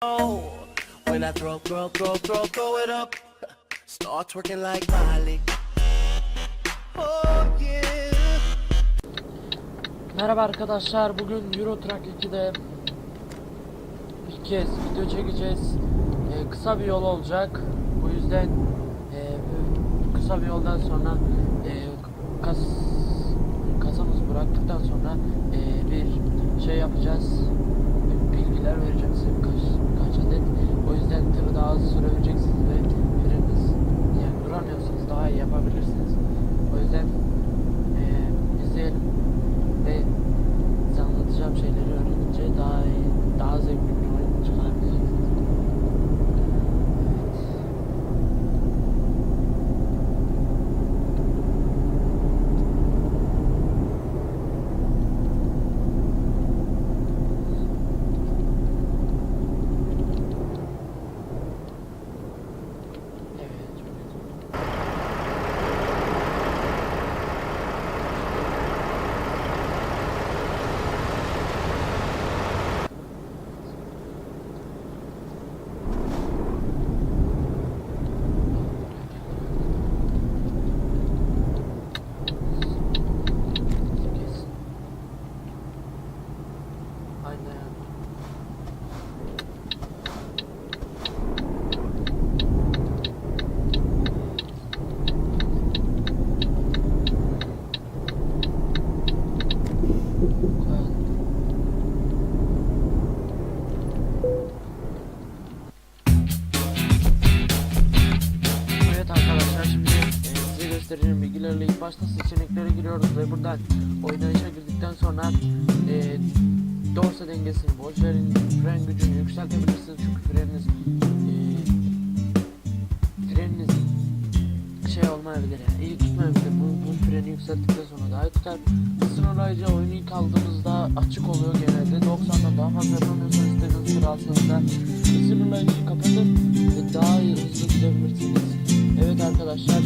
When I throw, throw, throw, throw, throw it up, start twerking like Miley. Oh yeah. Merhaba arkadaşlar bugün Euro Truck 2'de bir kez video çekeceğiz Ee, kısa bir yol olacak bu yüzden e, kısa bir yoldan sonra e, kas, kasamızı bıraktıktan sonra e, bir şey yapacağız bilgiler vereceğim size birkaç, hızlı sürebileceksiniz ve freniniz yani duramıyorsanız daha iyi yapabilirsiniz. O yüzden e, izleyelim ve size anlatacağım şeyleri öğrenince daha iyi, daha zevkli bir oyun çıkarabileceksiniz. Evet. Evet, çok güzel. Kes. Arkadaşlar şimdi e, göstereceğim bilgilerle ilk başta seçeneklere giriyoruz ve buradan oynayışa girdikten sonra e, dorsa dengesini verin fren gücünü yükseltebilirsiniz. Çünkü freniniz e, freniniz şey olmayabilir yani iyi tutmayabilir. Bu, bu freni yükselttikten sonra daha iyi tutar. Sınırlayıcı oyunu ilk aldığınızda açık oluyor genelde. 90'dan daha fazla yapamıyorsanız istediğiniz sıra altında sınırlayıcıyı kapatın ve daha iyi hızlı gidebilirsiniz. Evet arkadaşlar